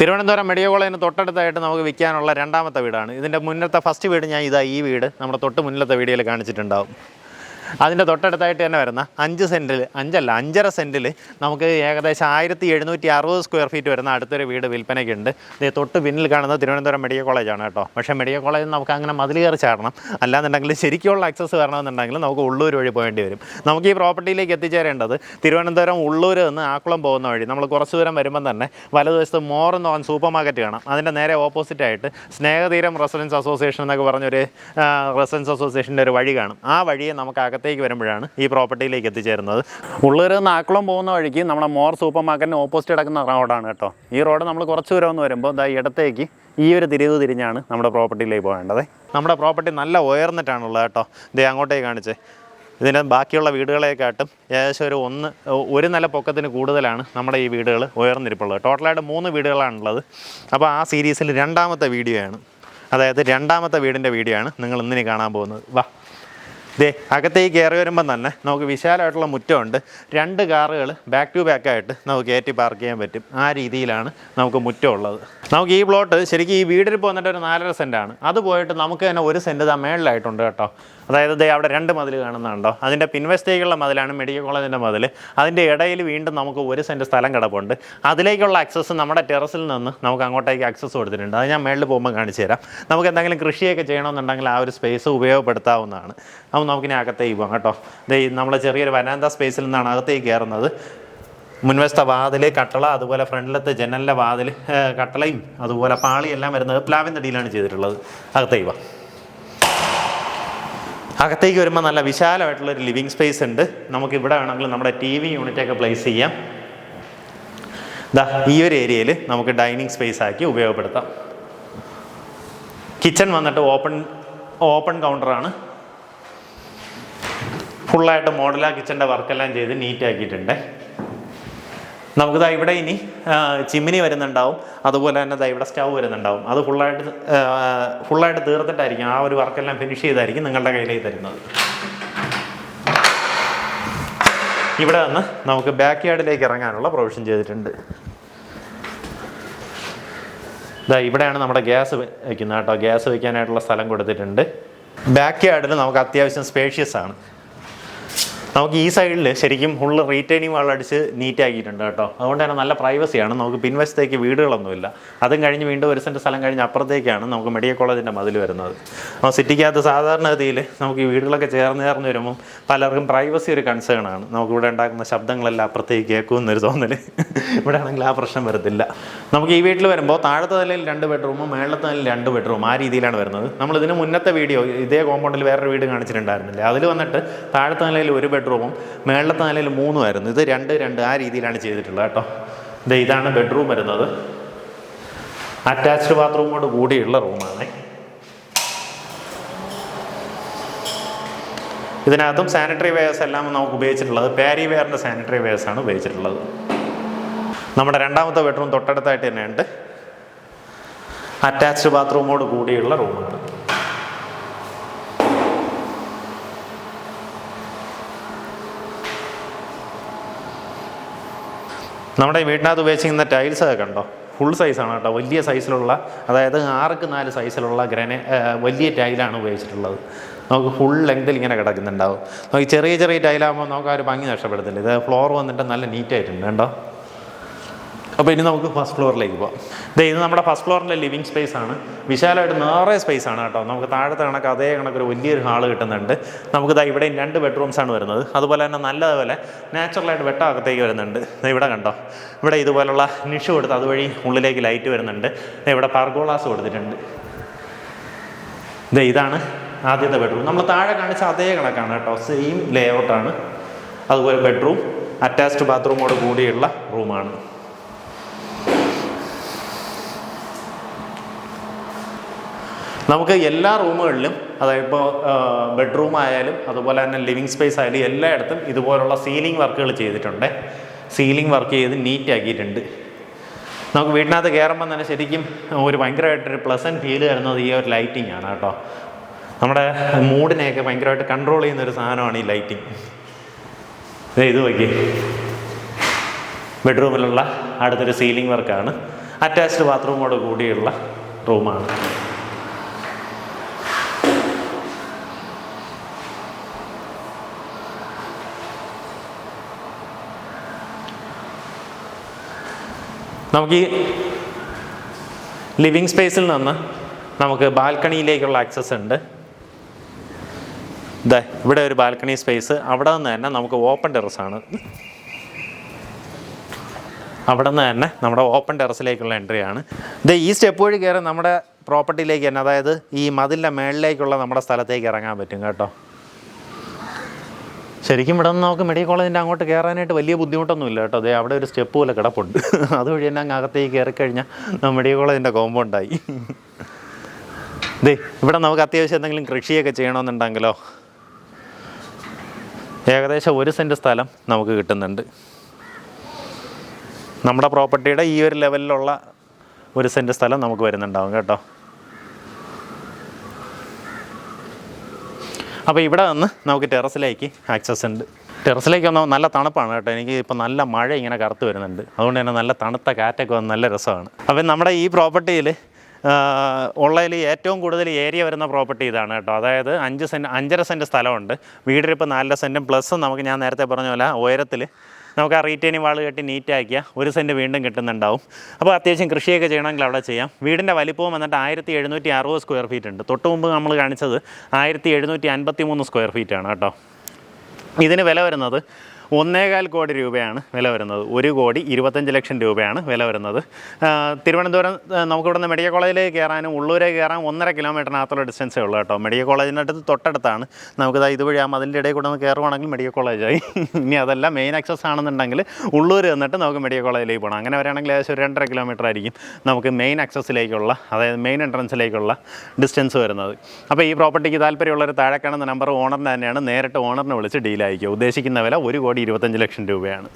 Thiruvananthapuram medical കോളേജിന് തൊട്ടടുത്തായിട്ട് നമുക്ക് വിൽക്കാനുള്ള രണ്ടാമത്തെ വീടാണ്. ഇതിന്റെ മുന്നത്തെ ഫസ്റ്റ് വീട് ഞാൻ ഇതാ ഈ വീട്. നമ്മുടെ തൊട്ട് മുന്നിലത്തെ വീഡിയോയിൽ കാണിച്ചിട്ടുണ്ടാവും. അതിന്റെ തൊട്ടടുത്തായിട്ട് തന്നെ വരുന്ന അഞ്ച് സെന്റിൽ അഞ്ചല്ല അഞ്ചര സെന്റിൽ നമുക്ക് ഏകദേശം ആയിരത്തി എഴുന്നൂറ്റി അറുപത് സ്ക്വയർ ഫീറ്റ് വരുന്ന അടുത്തൊരു വീട് വിൽപ്പനയ്ക്കുണ്ട്. ഇത് തൊട്ട് പിന്നിൽ കാണുന്നത് തിരുവനന്തപുരം മെഡിക്കൽ കോളേജാണ് കേട്ടോ. പക്ഷേ മെഡിക്കൽ കോളേജിൽ നമുക്ക് അങ്ങനെ മതിൽ കയറി ചാടണം. അല്ലാന്നുണ്ടെങ്കിൽ ശരിക്കുള്ള ആക്സസ് വരണമെന്നുണ്ടെങ്കിൽ നമുക്ക് ഉള്ളൂർ വഴി പോകേണ്ടി വരും. നമുക്ക് ഈ പ്രോപ്പർട്ടിയിലേക്ക് എത്തിച്ചേരേണ്ടത് തിരുവനന്തപുരം ഉള്ളൂർ നിന്ന് ആക്കുളം പോകുന്ന വഴി. നമ്മൾ കുറച്ച് ദൂരം വരുമ്പം തന്നെ വലതുവശത്ത് മോർ എന്ന് പറഞ്ഞ സൂപ്പർ മാർക്കറ്റ് കാണാം. അതിന്റെ നേരെ ഓപ്പോസിറ്റായിട്ട് സ്നേഹതീരം റെസിഡൻസ് അസോസിയേഷൻ എന്നൊക്കെ പറഞ്ഞൊരു റെസിഡൻസ് അസോസിയേഷന്റെ ഒരു വഴി കാണും. ആ വഴിയെ നമുക്ക് അകത്തേക്ക് വരുമ്പോഴാണ് ഈ പ്രോപ്പർട്ടിയിലേക്ക് എത്തിച്ചേരുന്നത്. ഉള്ളൊരു നാക്കുളം പോകുന്ന വഴിക്ക് നമ്മുടെ മോർ സൂപ്പർ മാർക്കറ്റിന് ഓപ്പോസിറ്റ് കിടക്കുന്ന റോഡാണ് കേട്ടോ. ഈ റോഡ് നമ്മൾ കുറച്ച് ദൂരം ഒന്ന് വരുമ്പോൾ ദാ ഇടത്തേക്ക് ഈ ഒരു തിരിവ് തിരിഞ്ഞാണ് നമ്മുടെ പ്രോപ്പർട്ടിയിലേക്ക് പോകേണ്ടത്. നമ്മുടെ പ്രോപ്പർട്ടി നല്ല ഉയർന്നിട്ടാണുള്ളത് കേട്ടോ. ദേ അങ്ങോട്ടേക്ക് കാണിച്ചേ. ഇതിന്റെ ബാക്കിയുള്ള വീടുകളെക്കാട്ടും ഏകദേശം ഒരു ഒന്ന് ഒരു നില പൊക്കത്തിന് കൂടുതലാണ് നമ്മുടെ ഈ വീടുകൾ ഉയർന്നിരിപ്പുള്ളത്. ടോട്ടലായിട്ട് മൂന്ന് വീടുകളാണുള്ളത്. അപ്പോൾ ആ സീരീസിൽ രണ്ടാമത്തെ വീഡിയോ ആണ് അതായത് രണ്ടാമത്തെ വീടിന്റെ വീഡിയോ ആണ് നിങ്ങൾ ഇന്നിനി കാണാൻ പോകുന്നത്. വാ. ദേ അകത്തേക്ക് കയറി വരുമ്പം തന്നെ നമുക്ക് വിശാലമായിട്ടുള്ള മുറ്റമുണ്ട്. രണ്ട് കാറുകൾ ബാക്ക് ടു ബാക്ക് ആയിട്ട് നമുക്ക് കയറ്റി പാർക്ക് ചെയ്യാൻ പറ്റും. ആ രീതിയിലാണ് നമുക്ക് മുറ്റമുള്ളത്. നമുക്ക് ഈ പ്ലോട്ട് ശരിക്കും ഈ വീടിൽ പോന്നിട്ട് ഒരു നാലര സെന്റാണ് അത് പോയിട്ട് നമുക്ക് തന്നെ ഒരു സെന്റ് ഇതാ മേളിലായിട്ടുണ്ട് കേട്ടോ. അതായത് ദേ അവിടെ രണ്ട് മതിൽ കാണുന്നുണ്ടോ? അതിന്റെ പിൻവശത്തേക്കുള്ള മതിലാണ് മെഡിക്കൽ കോളേജിന്റെ മതിൽ അതിന്റെ ഇടയിൽ വീണ്ടും നമുക്ക് ഒരു സെന്റ് സ്ഥലം കിടപ്പുണ്ട്. അതിലേക്കുള്ള ആക്സസ് നമ്മുടെ ടെറസിൽ നിന്ന് നമുക്ക് അങ്ങോട്ടേക്ക് ആക്സസ് കൊടുത്തിട്ടുണ്ട്. അത് ഞാൻ മേളിൽ പോകുമ്പോൾ കാണിച്ചു തരാം. നമുക്ക് എന്തെങ്കിലും കൃഷിയൊക്കെ ചെയ്യണമെന്നുണ്ടെങ്കിൽ ആ ഒരു സ്പേസ് ഉപയോഗപ്പെടുത്താവുന്നതാണ്. അപ്പോൾ നമുക്കിനി അകത്തേക്ക് പോകാം കേട്ടോ. ദേ നമ്മൾ ചെറിയൊരു വനാന്ത സ്പേസിൽ നിന്നാണ് അകത്തേക്ക് കയറുന്നത്. മുൻവശത്തെ വാതിൽ കട്ടള അതുപോലെ ഫ്രണ്ടിലത്തെ ജനലിന്റെ വാതിൽ കട്ടളയും അതുപോലെ പാളിയെല്ലാം വരുന്നത് പ്ലാവിന്റെ അടിയിലാണ് ചെയ്തിട്ടുള്ളത്. അകത്തേക്ക് പോകാം അകത്തേക്ക് വരുമ്പോൾ നല്ല വിശാലമായിട്ടുള്ളൊരു ലിവിങ് സ്പേസ് ഉണ്ട്. നമുക്ക് ഇവിടെ വേണമെങ്കിൽ നമ്മുടെ ടി വി യൂണിറ്റൊക്കെ പ്ലേസ് ചെയ്യാം. ദാ ഈ ഒരു ഏരിയയിൽ നമുക്ക് ഡൈനിങ് സ്പേസ് ആക്കി ഉപയോഗപ്പെടുത്താം. കിച്ചൺ വന്നിട്ട് ഓപ്പൺ ഓപ്പൺ കൗണ്ടറാണ് ഫുള്ളായിട്ട് മോഡലാ കിച്ചന്റെ വർക്കെല്ലാം ചെയ്ത് നീറ്റ് ആക്കിയിട്ടുണ്ട് നമുക്കിതാ ഇവിടെ ഇനി ചിമ്മിനി വരുന്നുണ്ടാവും. അതുപോലെ തന്നെ ദാ ഇവിടെ സ്റ്റൗ വരുന്നുണ്ടാവും. അത് ഫുള്ളായിട്ട് ഫുള്ളായിട്ട് തീർത്തിട്ടായിരിക്കും ആ ഒരു വർക്കെല്ലാം ഫിനിഷ് ചെയ്തായിരിക്കും നിങ്ങളുടെ കയ്യിലേക്ക് തരുന്നത്. ഇവിടെ നിന്ന് നമുക്ക് ബാക്ക് യാർഡിലേക്ക് ഇറങ്ങാനുള്ള പ്രൊവിഷൻ ചെയ്തിട്ടുണ്ട്. ഇതാ ഇവിടെയാണ് നമ്മുടെ ഗ്യാസ് വയ്ക്കുന്നത് കേട്ടോ. ഗ്യാസ് വയ്ക്കാനായിട്ടുള്ള സ്ഥലം കൊടുത്തിട്ടുണ്ട്. ബാക്ക് യാർഡിൽ നമുക്ക് അത്യാവശ്യം സ്പേഷ്യസ് ആണ്. നമുക്ക് ഈ സൈഡിൽ ശരിക്കും ഫുള്ള് വാൾ നീറ്റ് ആക്കിയിട്ടുണ്ട് കേട്ടോ. അതുകൊണ്ട് തന്നെ നല്ല പ്രൈവസിയാണ് നമുക്ക് പിൻവശത്തേക്ക് വീടുകളൊന്നുമില്ല. അതും കഴിഞ്ഞ് വീണ്ടും ഒരു സെന്റ് സ്ഥലം കഴിഞ്ഞ് അപ്പുറത്തേക്കാണ് നമുക്ക് മെഡിക്കൽ കോളേജിന്റെ മതിൽ വരുന്നത്. അപ്പോൾ സിറ്റിക്കകത്ത് സാധാരണഗതിയിൽ നമുക്ക് ഈ വീടുകളൊക്കെ ചേർന്ന് ചേർന്ന് വരുമ്പം പലർക്കും പ്രൈവസി ഒരു കൺസേൺ ആണ്. നമുക്ക് ഇവിടെ ഉണ്ടാക്കുന്ന ശബ്ദങ്ങളെല്ലാം അപ്പുറത്തേക്ക് കേൾക്കുമെന്നൊരു തോന്നൽ ഇവിടെ ആണെങ്കിൽ ആ പ്രശ്നം വരത്തില്ല. നമുക്ക് ഈ വീട്ടിൽ വരുമ്പോൾ താഴത്തെ നിലയിൽ രണ്ട് ബെഡ്റൂമും മേളത്തെ നിലയിൽ രണ്ട് ബെഡ്റൂം ആ രീതിയിലാണ് വരുന്നത്. നമ്മൾ ഇതിന് മുന്നത്തെ വീഡിയോ ഇതേ കോമ്പൗണ്ടിൽ വേറൊരു വീട് കാണിച്ചിട്ടുണ്ടായിരുന്നില്ലേ. അതിൽ വന്നിട്ട് താഴത്തെ നിലയിൽ ഒരു ബെഡ്റൂമും. മേളത്തെ നിലയിൽ മൂന്നുമായിരുന്നു ഇത് രണ്ട് രണ്ട് ആ രീതിയിലാണ് ചെയ്തിട്ടുള്ളത് കേട്ടോ. ഇത് ഇതാണ് ബെഡ്റൂം വരുന്നത്. അറ്റാച്ച്ഡ് ബാത്റൂമോട് കൂടിയുള്ള റൂമാണ്. ഇതിനകത്തും സാനിറ്ററി വെയർസ് എല്ലാം നമുക്ക് ഉപയോഗിച്ചിട്ടുള്ളത്. പാരി വെയറിന്റെ സാനിറ്ററി വെയർസ് ആണ് ഉപയോഗിച്ചിട്ടുള്ളത്. നമ്മുടെ രണ്ടാമത്തെ ബെഡ്റൂം തൊട്ടടുത്തായിട്ട് തന്നെയുണ്ട്. അറ്റാച്ച്ഡ് ബാത്റൂമോട് കൂടിയുള്ള റൂമാണ്. നമ്മുടെ വീട്ടിനകത്ത് ഉപയോഗിച്ചിരിക്കുന്ന ടൈൽസ് ഒക്കെ കണ്ടോ? ഫുൾ സൈസാണ് കേട്ടോ. വലിയ സൈസിലുള്ള അതായത് ആർക്ക് നാല് സൈസിലുള്ള ഗ്രനെ വലിയ ടൈലാണ് ഉപയോഗിച്ചിട്ടുള്ളത്. നമുക്ക് ഫുൾ ലെങ്തിൽ ഇങ്ങനെ കിടക്കുന്നുണ്ടാവും. നമുക്ക് ചെറിയ ചെറിയ ടൈലാകുമ്പോൾ നമുക്ക് ആ ഒരു ഭംഗി നഷ്ടപ്പെടുത്തില്ല. ഇത് ഫ്ലോർ വന്നിട്ട് നല്ല നീറ്റായിട്ടുണ്ട് കേട്ടോ അപ്പോൾ ഇനി നമുക്ക് ഫസ്റ്റ് ഫ്ലോറിലേക്ക് പോകാം ദേ ഇത് നമ്മുടെ ഫസ്റ്റ് ഫ്ലോറിലെ ലിവിങ് സ്പേസ് ആണ്. വിശാലമായിട്ട് നേറെ സ്പേസ് ആണ് കേട്ടോ. നമുക്ക് താഴത്തെ കണക്ക് അതേ കണക്കൊരു വലിയൊരു ഹാൾ കിട്ടുന്നുണ്ട്. നമുക്ക് ഇതാ ഇവിടെയും രണ്ട് ബെഡ്റൂംസ് ആണ് വരുന്നത്. അതുപോലെ തന്നെ നല്ലതുപോലെ നാച്ചുറലായിട്ട് വെട്ടാകത്തേക്ക് വരുന്നുണ്ട്. ഇവിടെ കണ്ടോ? ഇവിടെ ഇതുപോലുള്ള നിഷ് കൊടുത്ത് അതുവഴി ഉള്ളിലേക്ക് ലൈറ്റ് വരുന്നുണ്ട്. ഇവിടെ പർഗോളാസ് കൊടുത്തിട്ടുണ്ട്. ഇതേ ഇതാണ് ആദ്യത്തെ ബെഡ്റൂം നമ്മൾ താഴെ കാണിച്ച അതേ കണക്കാണ് കേട്ടോ. സെയിം ലേ ഔട്ടാണ് അതുപോലെ ബെഡ്റൂം അറ്റാച്ച്ഡ് ബാത്റൂമോട് കൂടിയുള്ള റൂമാണ് നമുക്ക് എല്ലാ റൂമുകളിലും അതായത് ഇപ്പോൾ ബെഡ്റൂം ആയാലും അതുപോലെ തന്നെ ലിവിങ് സ്പേസ് ആയാലും എല്ലായിടത്തും ഇതുപോലുള്ള സീലിംഗ് വർക്കുകൾ ചെയ്തിട്ടുണ്ട്. സീലിംഗ് വർക്ക് ചെയ്ത് നീറ്റ് ആക്കിയിട്ടുണ്ട് നമുക്ക് വീട്ടിനകത്ത് കയറുമ്പോൾ തന്നെ ശരിക്കും ഒരു ഭയങ്കരമായിട്ടൊരു പ്ലസന്റ് ഫീൽ തരുന്നത് ഈ ഒരു ലൈറ്റിംഗ് ആണ് കേട്ടോ. നമ്മുടെ മൂഡിനെയൊക്കെ ഭയങ്കരമായിട്ട് കൺട്രോൾ ചെയ്യുന്ന ഒരു സാധനമാണ് ഈ ലൈറ്റിംഗ് ഇത് നോക്കി ബെഡ്റൂമിലുള്ള അടുത്തൊരു സീലിംഗ് വർക്കാണ്. അറ്റാച്ച്ഡ് ബാത്റൂമോട് കൂടിയുള്ള റൂമാണ്. നമുക്ക് ഈ ലിവിങ് സ്പേസിൽ നിന്ന് നമുക്ക് ബാൽക്കണിയിലേക്കുള്ള ആക്സസ് ഉണ്ട്. ഇതാ ഇവിടെ ഒരു ബാൽക്കണി സ്പേസ് അവിടെ നിന്ന് തന്നെ നമുക്ക് ഓപ്പൺ ടെറസാണ് അവിടെ നിന്ന് തന്നെ നമ്മുടെ ഓപ്പൺ ടെറസിലേക്കുള്ള എൻട്രി ആണ്. ഇത് ഈ സ്റ്റെപ്പ് വഴി കയറി നമ്മുടെ പ്രോപ്പർട്ടിയിലേക്ക് തന്നെ അതായത് ഈ മതിലിന്റെ മേളിലേക്കുള്ള നമ്മുടെ സ്ഥലത്തേക്ക് ഇറങ്ങാൻ പറ്റും കേട്ടോ. ശരിക്കും ഇവിടെ നിന്ന് നമുക്ക് മെഡിക്കൽ കോളേജിന്റെ അങ്ങോട്ട് കയറാനായിട്ട് വലിയ ബുദ്ധിമുട്ടൊന്നുമില്ല കേട്ടോ. അതെ അവിടെ ഒരു സ്റ്റെപ്പ് പോലെ കിടപ്പുണ്ട്. അതുവഴി തന്നെ അങ്ങ് അകത്തേക്ക് കയറി കഴിഞ്ഞാൽ മെഡിക്കൽ കോളേജിന്റെ കോമ്പൗണ്ടായി ദേ ഇവിടെ നമുക്ക് അത്യാവശ്യം എന്തെങ്കിലും കൃഷിയൊക്കെ ചെയ്യണമെന്നുണ്ടെങ്കിലോ? ഏകദേശം ഒരു സെന്റ് സ്ഥലം നമുക്ക് കിട്ടുന്നുണ്ട്. നമ്മുടെ പ്രോപ്പർട്ടിയുടെ ഈ ഒരു ലെവലിലുള്ള ഒരു സെന്റ് സ്ഥലം നമുക്ക് വരുന്നുണ്ടാവും കേട്ടോ. അപ്പോൾ ഇവിടെ നിന്ന് നമുക്ക് ടെറസിലേക്ക് ആക്സസ് ഉണ്ട്. ടെറസിലേക്ക് വന്നാൽ നല്ല തണുപ്പാണ് കേട്ടോ. എനിക്ക് ഇപ്പോൾ നല്ല മഴ ഇങ്ങനെ കറുത്ത് വരുന്നുണ്ട്. അതുകൊണ്ട് തന്നെ നല്ല തണുത്ത കാറ്റൊക്കെ വന്ന് നല്ല രസമാണ്. അപ്പം നമ്മുടെ ഈ പ്രോപ്പർട്ടിയിൽ ഉള്ളതിൽ ഏറ്റവും കൂടുതൽ ഏരിയ വരുന്ന പ്രോപ്പർട്ടി ഇതാണ് കേട്ടോ. അതായത് അഞ്ച് സെന്റ് അഞ്ചര സെന്റ് സ്ഥലമുണ്ട്. വീടിനിപ്പോൾ നാലര സെന്റും പ്ലസ് നമുക്ക് ഞാൻ നേരത്തെ പറഞ്ഞ പോലെ ഉയരത്തിൽ നമുക്ക് ആ റീറ്റെയിനിങ് വാൾ കെട്ടി നീറ്റാക്കിയ ഒരു സെന്റ് വീണ്ടും കിട്ടുന്നുണ്ടാവും. അപ്പോൾ അത്യാവശ്യം കൃഷിയൊക്കെ ചെയ്യണമെങ്കിൽ അവിടെ ചെയ്യാം. വീടിന്റെ വലിപ്പവും വന്നിട്ട് ആയിരത്തി എഴുന്നൂറ്റി അറുപത് സ്ക്വയർ ഫീറ്റ് ഉണ്ട്. തൊട്ട് മുമ്പ് നമ്മൾ കാണിച്ചത് ആയിരത്തി എഴുന്നൂറ്റി അൻപത്തി മൂന്ന് സ്ക്വയർ ഫീറ്റ് ആണ് കേട്ടോ. ഇതിന് വില വരുന്നത് ഒന്നേകാൽ കോടി രൂപയാണ് വില വരുന്നത്. ഒരു കോടി ഇരുപത്തഞ്ച് ലക്ഷം രൂപയാണ് വില വരുന്നത്. തിരുവനന്തപുരം നമുക്കിവിടുന്ന് മെഡിക്കൽ കോളേജിലേക്ക് കയറാനും ഉള്ളൂരേക്ക് കയറാൻ ഒന്നര കിലോമീറ്ററിനകത്തുള്ള ഡിസ്റ്റൻസേ ഉള്ളൂ കേട്ടോ. മെഡിക്കൽ കോളേജിന്റെ അടുത്ത് തൊട്ടടുത്താണ്. നമുക്കിതാ ഇതുവഴി ആ മതിലിന്റെ ഇടയിൽ കൂടെ ഒന്ന് കയറുവാണെങ്കിൽ മെഡിക്കൽ കോളേജായി. ഇനി അതല്ല മെയിൻ ആക്സസ് ആണെന്നുണ്ടെങ്കിൽ ഉള്ളൂർ വന്നിട്ട് നമുക്ക് മെഡിക്കൽ കോളേജിലേക്ക് പോകണം അങ്ങനെ വരാണെങ്കിൽ ഏകദേശം ഒരു രണ്ടര കിലോമീറ്റർ ആയിരിക്കും നമുക്ക് മെയിൻ ആക്സസിലേക്കുള്ള അതായത് മെയിൻ എൻട്രൻസിലേക്കുള്ള ഡിസ്റ്റൻസ് വരുന്നത്. അപ്പോൾ ഈ പ്രോപ്പർട്ടിക്ക് താല്പര്യമുള്ളൊരു താഴെ കാണുന്ന നമ്പർ ഓണറിന് തന്നെയാണ് നേരിട്ട് ഓണറിനെ വിളിച്ച് ഡീലായിരിക്കും ഉദ്ദേശിക്കുന്ന വില ഒരു കോടി ഇരുപത്തഞ്ച് ലക്ഷം രൂപയാണ്.